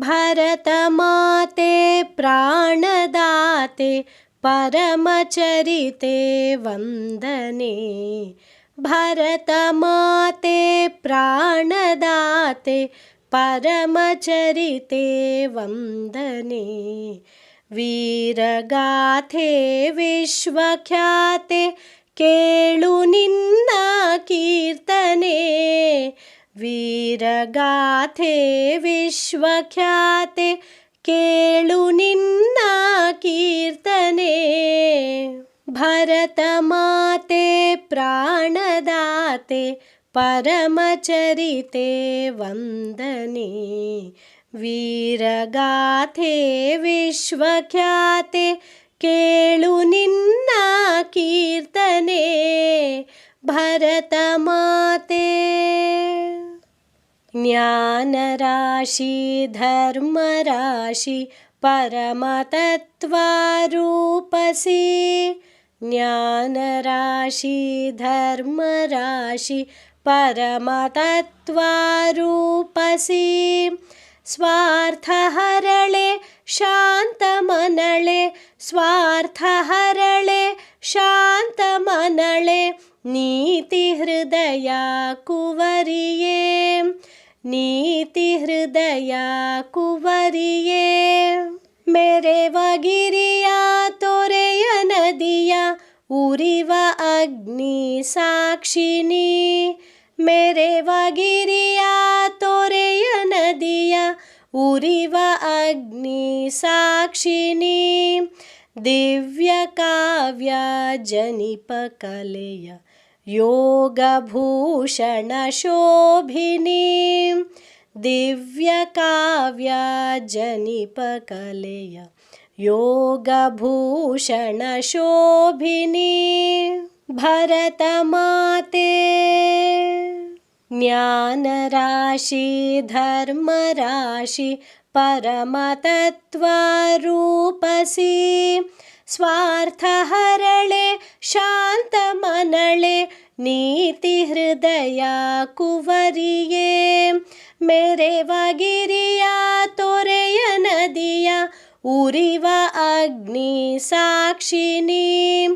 भरतमाते प्राणदाते परमचरिते वन्दने। भरतमाते प्राणदाते परमचरिते वन्दने। वीरगाथे विश्वख्याते केळुनिन्ना कीर्तने वीरगाथे विश्वख्याते केळुनिन्ना कीर्तने भरतमाते प्राणदाते परमचरिते वन्दने वीरगाथे विश्वख्याते केळुनिन्ना ज्ञानराशि धर्मराशि परमतत्त्वारूपसि। ज्ञानराशि धर्मराशि परमतत्त्वारूपसि। स्वार्थहरळे शान्तमनळे स्वार्थहरळे शान्तमनळे नीतिहृदया कुवरिये नीतिहृदया कुवरिये मेरे वगिरिया तोरेय नदिया उरिव अग्नि साक्षिणी। मेरे वगिरिया तोरेय नदिया उरिव अग्नि साक्षिणी। दिव्यकाव्या जनिपकलय योगभूषणशोभिनी दिव्यकाव्या जनिपकलय योगभूषणशोभिनी भरतमाते। ज्ञानराशि धर्मराशि परमतत्त्वरूपसि स्वार्थहरळे शान्तमनळे नीतिहृदया कुवरिये मेरे वगिरिया तोरेय नदिया उरिव अग्नि साक्षिणी।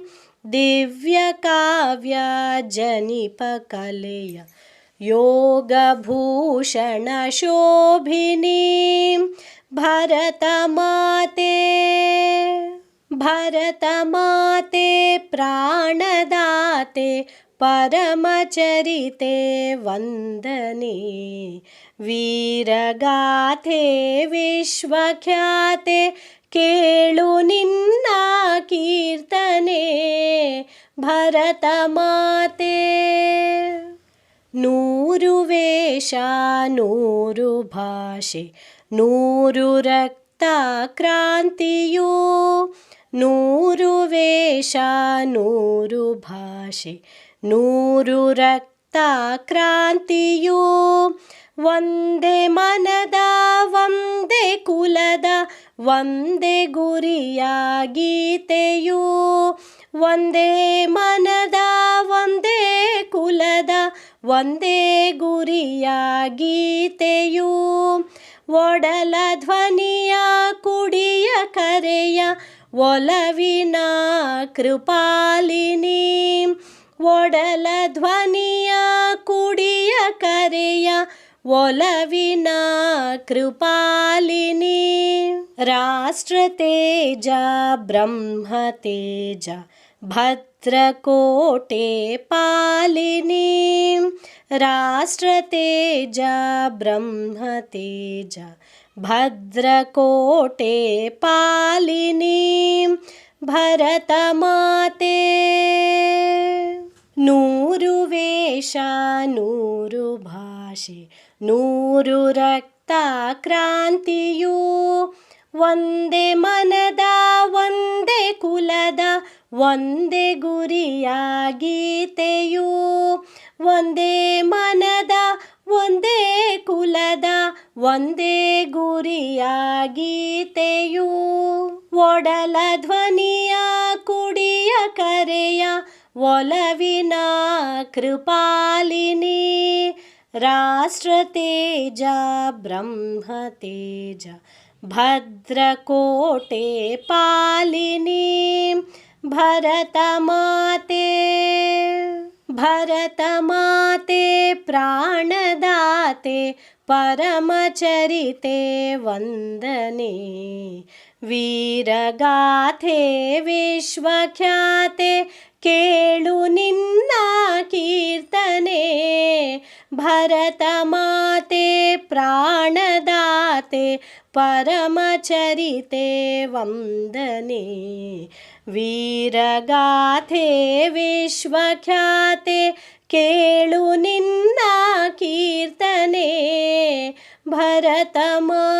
दिव्यकाव्या जनिपकलय योगभूषणशोभिनी। भरतमाते भरतमाते प्राणदाते परमचरिते वन्दने। वीरगाथे विश्वख्याते केळु निन्ना कीर्तने। भरतमाते नूरु वेषानूरुभाषे नूरु रक्तक्रान्तियो। ನೂರು ವೇಷ ನೂರು ಭಾಷೆ ನೂರು ರಕ್ತ ಕ್ರಾಂತಿಯು ಒಂದೇ ಮನದ ಒಂದೇ ಕುಲದ ಒಂದೇ ಗುರಿಯ ಗೀತೆಯು ಒಂದೇ ಮನದ ಒಂದೇ ಕುಲದ ಒಂದೇ ಗುರಿಯ ಗೀತೆಯು ಒಡಲ ಧ್ವನಿಯ ಕುಡಿಯ ಕರೆಯ ಒಲವಿನ ಕೃಪಾಲಿನಿ ಒಡಲ ಧ್ವನಿಯ ಕುಡಿಯ ಕರೆಯ ಒಲವಿನ ಕೃಪಾಲಿನಿ ರಾಷ್ಟ್ರತೇಜ ಬ್ರಹ್ಮತೇಜ ಭದ್ರಕೋಟೆ ಪಾಲಿನಿ ರಾಷ್ಟ್ರತೇಜ ಬ್ರಹ್ಮತೇಜ भद्रकोटे पालिनीं भरतमाते। नूरु वेष नूरु भाषे नूरु रक्त मनद वे कुलद वन्दे गुरिया गीतयू। वन्दे मनद ಒಂದೇ ಕುಲದ, ಒಂದೇ ಗುರಿಯ ಗೀತೆಯು ಒಡಲ ಧ್ವನಿಯ ಕುಡಿಯ ಕರೆಯ, ಒಲವಿನ ಕೃಪಾಲಿನಿ. ರಾಷ್ಟ್ರ ತೇಜ, ಬ್ರಹ್ಮ ತೇಜ, ಭದ್ರಕೋಟೆ ಪಾಲಿನಿ. ಭರತ ಮಾತೆ. भरतमाते प्राणदाते परमचरिते वन्दने। वीरगाथे विश्वख्याते केळु निन्ना कीर्तने भरतमाते प्राणदाते परमचरिते वन्दने वीरगाथे विश्वख्याते केळु निन्ना कीर्तने भरतमाते